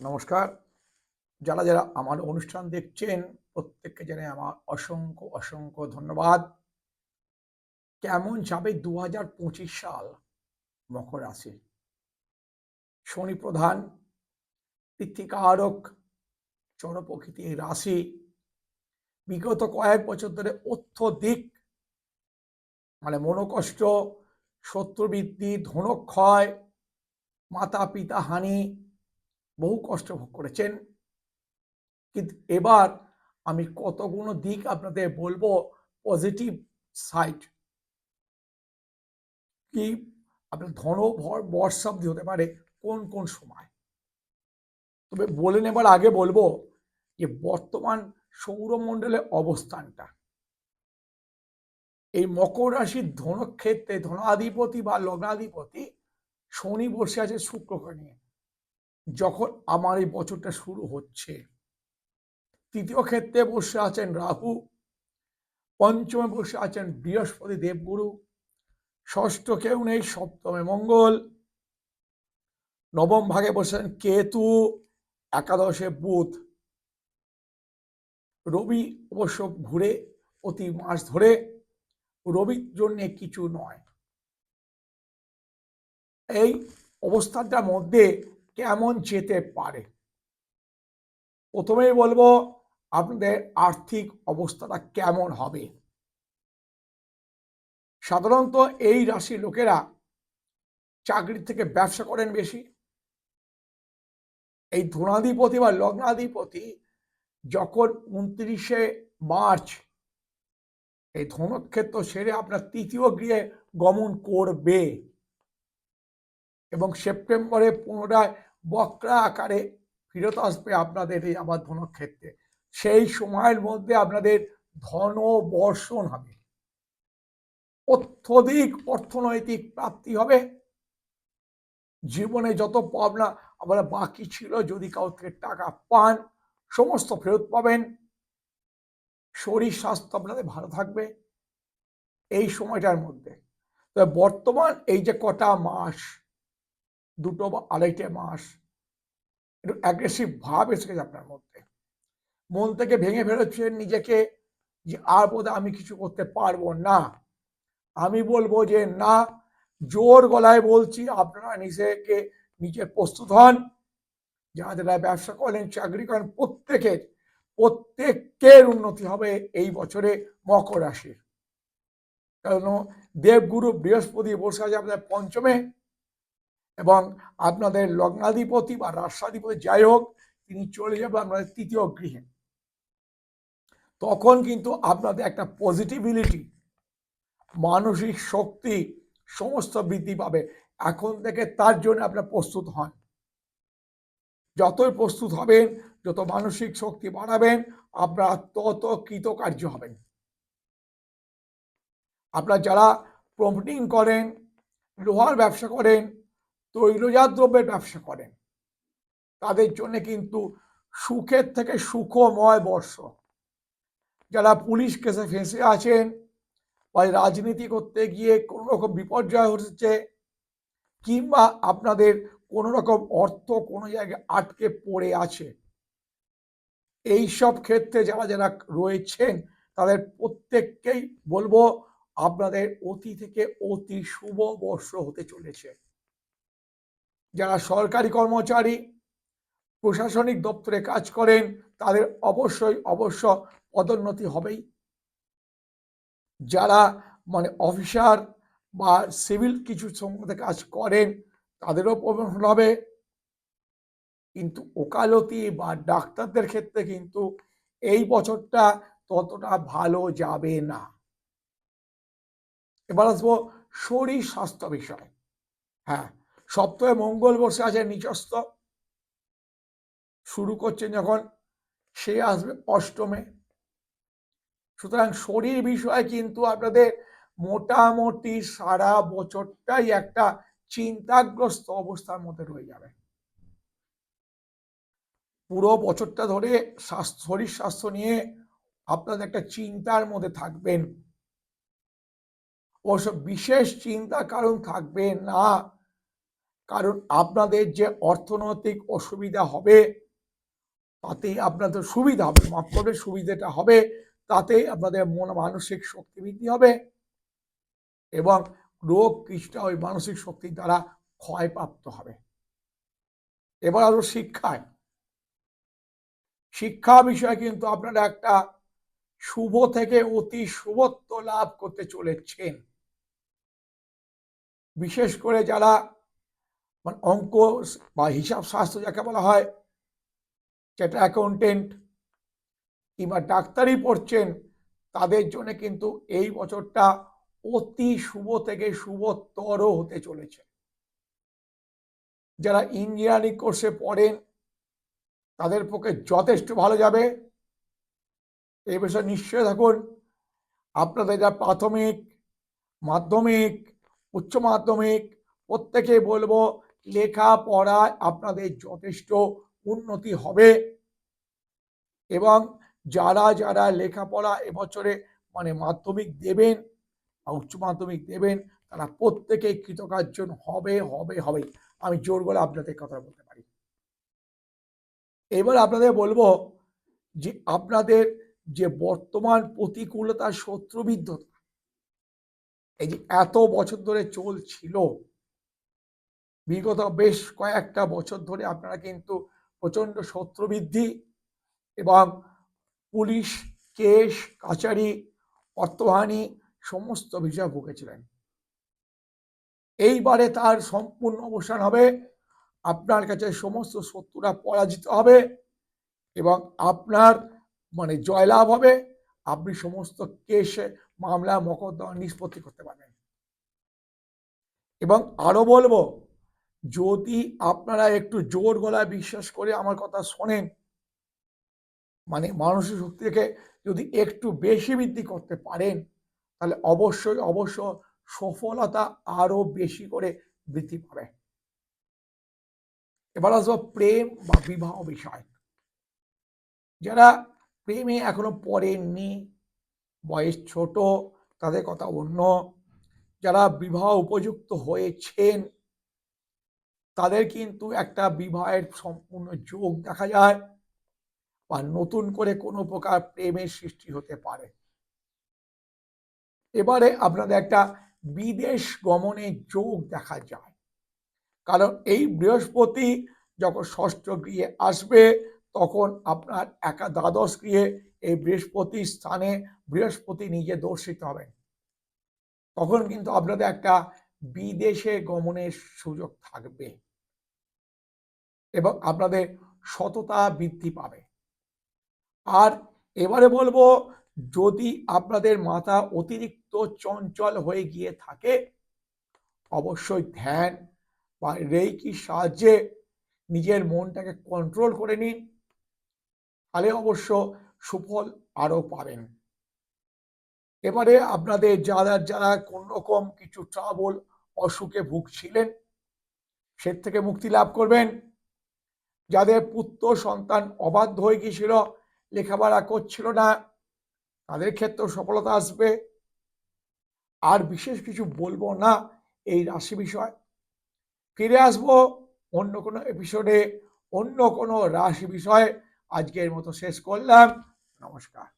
নমস্কার। যারা যারা আমার অনুষ্ঠান দেখছেন, প্রত্যেককে জানাই আমার অসংখ্য অসংখ্য ধন্যবাদ। কেমন যাবে দু হাজার পঁচিশ সাল মকর রাশি? শনি প্রধান পৃথিকারক চরপ্রকৃতি এই রাশি। বিগত কয়েক বছর ধরে অত্যধিক মানে মনোকষ্ট শত্রুবৃদ্ধি ধনক্ষয় মাতা পিতা হানি বহু কষ্ট ভোগ করেছেন। কিন্তু এবার আমি কতগুলো দিক আপনাদের বলব পজিটিভ সাইড কি আপনার ধন ভর বর্ষাব্দী হতে পারে কোন কোন সময়? তবে বলে নেবার আগে বলব যে বর্তমান সৌরমণ্ডলের অবস্থানটা। এই মকর রাশির ধনক্ষেত্রে ধনাধিপতি বা লগ্নাধিপতি শনি বসে আছে শুক্রকে নিয়ে। যখন আমার এই বছরটা শুরু হচ্ছে, তৃতীয় ক্ষেত্রে বসে আছেন রাহু, পঞ্চমে বসে আছেন বৃহস্পতি দেবগুরু, ষষ্ঠ কেউ নেই, সপ্তমে মঙ্গল, নবম ভাগে বসেছেন কেতু, একাদশে বুধ। রবি অবশ্য ঘুরে প্রতি মাস ধরে রবির জন্য কিছু নয়। এই অবস্থাটার মধ্যে কেমন যেতে পারে? প্রথমেই বলব, আপনাদের আর্থিক অবস্থাটা কেমন হবে? সাধারণত এই রাশির লোকেরা চাকরি থেকে ব্যবসা করেন বেশি। এই ধনাধিপতি বা লগ্নাধিপতি যখন উনত্রিশে মার্চ এই ধনক্ষেত্র সেরে আপনার তৃতীয় গৃহে গমন করবে এবং সেপ্টেম্বরে পুনরায় বক্রা আকারে ফিরত আসবে আপনাদের এই আবার ধনক্ষেত্রে। সেই সময়ের মধ্যে আপনাদের ধন বর্ষণ হবে। অত্যধিক অর্থনৈতিক প্রাপ্তি হবে। জীবনে যত পাবনা আবার বাকি ছিল, যদি কাউ থেকে টাকা পান, সমস্ত ফেরত পাবেন। শরীর স্বাস্থ্য আপনাদের ভালো থাকবে এই সময়টার মধ্যে। তবে বর্তমান এই যে কটা মাস দুটো বা আড়াইটে মাস। একটু অ্যাগ্রেসিভ ভাব এসে গেছে আপনার মধ্যে। মন থেকে ভেঙে ফেলেছেন নিজেকে যে আর বোধ আমি কিছু করতে পারব না। আমি বলব যে, না, জোর গলায় বলছি, আপনারা নিজেকে, নিজে প্রস্তুত হন। যারা যারা ব্যবসা করেন, চাকরি করেন, প্রত্যেকের প্রত্যেকের উন্নতি হবে এই বছরে মকর রাশির। কারণ দেবগুরু বৃহস্পতি বসে আছে আপনার পঞ্চমে এবং আপনাদের লগ্নাধিপতি বা রাষ্ট্রাধিপতি যাই হোক, তিনি চলে যাবে আপনাদের তৃতীয় গৃহে। তখন কিন্তু আপনাদের একটা পজিটিভিলিটি মানসিক শক্তি সমস্ত বৃদ্ধি পাবে। এখন থেকে তার জন্য আপনার প্রস্তুত হন। যতই প্রস্তুত হবেন, যত মানসিক শক্তি বাড়াবেন, আপনারা তত কৃতকার্য হবেন। আপনার যারা প্রমোটিং করেন, লোহার ব্যবসা করেন তৈলজাত দ্রব্যের ব্যবসা করেন। তাদের জন্য কিন্তু সুখের থেকে সুখময় বর্ষ। যারা পুলিশ কেসে ফেঁসে আছেন বা রাজনীতি করতে গিয়ে কোনো রকম বিপর্যয় হচ্ছে কিংবা আপনাদের কোনো রকম অর্থ কোনো জায়গায় আটকে পড়ে আছে এই সব ক্ষেত্রে যারা যারা রয়েছেন তাদের প্রত্যেককেই বলব আপনাদের অতি থেকে অতি শুভ বর্ষ হতে চলেছে। যারা সরকারি কর্মচারী, প্রশাসনিক দপ্তরে কাজ করেন, তাদের অবশ্যই, অবশ্য পদোন্নতি হবেই। যারা মানে অফিসার বা সিভিল কিছু সম্বন্ধে কাজ করেন, তাদেরও প্রমোশন হবে। কিন্তু ওকালতি বা ডাক্তারদের ক্ষেত্রে কিন্তু এই বছরটা ততটা ভালো যাবে না। এবার আসব শরীর স্বাস্থ্য বিষয়। হ্যাঁ সপ্তাহে মঙ্গল বসে আছে নিচস্থ। শুরু করছেন যখন, সে আসবে অষ্টমে। সুতরাং শরীর বিষয়ে কিন্তু আপনাদের মোটামুটি সারা বছরটাই একটা চিন্তাগ্রস্ত অবস্থার মধ্যে রয়ে যাবে। পুরো বছরটা ধরে স্বাস্থ্য, শরীর স্বাস্থ্য নিয়ে আপনাদের একটা চিন্তার মধ্যে থাকবেন। অবশ্য বিশেষ চিন্তা কারণ থাকবে না। কারণ আপনাদের যে অর্থনৈতিক অসুবিধা হবে, তাতেই আপনাদের সুবিধা হবে, মাফ করবে, সুবিধাটা হবে, তাতেই আপনাদের মন মানসিক শক্তি বৃদ্ধি হবে এবং রোগ কিছুটা ওই মানসিক শক্তির দ্বারা ক্ষয়প্রাপ্ত হবে। এবার আরও শিক্ষায়। শিক্ষা বিষয়ে কিন্তু আপনারা একটা শুভ থেকে অতি শুভত্ব লাভ করতে চলেছেন। বিশেষ করে যারা মানে অঙ্ক বা হিসাব শাস্ত্র যাকে বলা হয়, যেটা অ্যাকাউন্টেন্ট কিংবা ডাক্তারি পড়ছেন, তাদের জন্য কিন্তু এই বছরটা অতি শুভ থেকে শুভতর হতে চলেছে। যারা ইঞ্জিনিয়ারিং কোর্সে পড়েন, তাদের পক্ষে যথেষ্ট ভালো যাবে। এই বিষয়ে নিশ্চয় থাকুন। আপনাদের যা প্রাথমিক, মাধ্যমিক, উচ্চ মাধ্যমিক প্রত্যেকে বলব লেখাপড়ায় আপনাদের যথেষ্ট উন্নতি হবে। এবং যারা যারা লেখাপড়া এবছরে মানে মাধ্যমিক দেবেন বা উচ্চ মাধ্যমিক দেবেন, তারা প্রত্যেকে কৃতকার্য হবে হবে হবে। আমি জোর করে আপনাদের কথা বলতে পারি। এবার আপনাদের বলব যে আপনাদের যে বর্তমান প্রতিকূলতা শত্রুবিদ্ধতা, এই যে এত বছর ধরে চলছিল বিগত বেশ কয়েকটা বছর ধরে আপনারা কিন্তু প্রচণ্ড শত্রুবৃদ্ধি এবং পুলিশ, কেস, কাচারি অর্থহানি সমস্ত বিষয় ভুগেছিলেন। এইবারে তার সম্পূর্ণ অবসান হবে, আপনার কাছে সমস্ত শত্রুরা পরাজিত হবে এবং আপনার মানে জয়লাভ হবে। আপনি সমস্ত কেসে মামলা, মকদ্দমা, নিষ্পত্তি করতে পারবেন। এবং আরও বলব যদি আপনারা একটু জোর গলায় বিশ্বাস করে আমার কথা শোনেন মানে মানসিক শক্তিকে যদি একটু বেশি বৃদ্ধি করতে পারেন, তাহলে অবশ্যই অবশ্য সফলতা আরও বেশি করে বৃদ্ধি পাবে। এবার আসব প্রেম বা বিবাহ বিষয়। যারা প্রেমে এখনও পড়েননি, বয়স ছোট, তাদের কথা অন্য। যারা বিবাহ উপযুক্ত হয়েছেন তাদের কিন্তু একটা বিবাহের সম্পূর্ণ যোগ দেখা যায় বা নতুন করে কোনো প্রকার প্রেমের সৃষ্টি হতে পারে। এবারে আপনাদের একটা বিদেশ গমনের যোগ দেখা যায়। কারণ এই বৃহস্পতি যখন ষষ্ঠ গৃহে আসবে, তখন আপনার একা দ্বাদশ গৃহে এই বৃহস্পতির স্থানে বৃহস্পতি নিজে দর্শিত হবেন। তখন কিন্তু আপনাদের একটা বিদেশে গমনের সুযোগ থাকবে। এবং আপনাদের সততা বৃদ্ধি পাবে। আর এবারে বলব, যদি আপনাদের মাথা অতিরিক্ত চঞ্চল হয়ে গিয়ে থাকে, অবশ্যই ধ্যান বা রেইকির সাহায্যে নিজের মনটাকে কন্ট্রোল করে নিন, তাহলে অবশ্য সুফল আরও পাবেন। এবারে আপনাদের যারা যারা কোন রকম কিছু ট্রাবল অসুখে ভুগছিলেন, সে থেকে মুক্তি লাভ করবেন। যাদের পুত্র সন্তান অবাধ্য হয়ে গিয়েছিল, লেখাপড়া করছিল না, তাদের ক্ষেত্রেও সফলতা আসবে। আর বিশেষ কিছু বলব না এই রাশি বিষয়। ফিরে আসব অন্য কোনো এপিসোডে অন্য কোনো রাশি বিষয়ে। আজকের মতো শেষ করলাম। নমস্কার।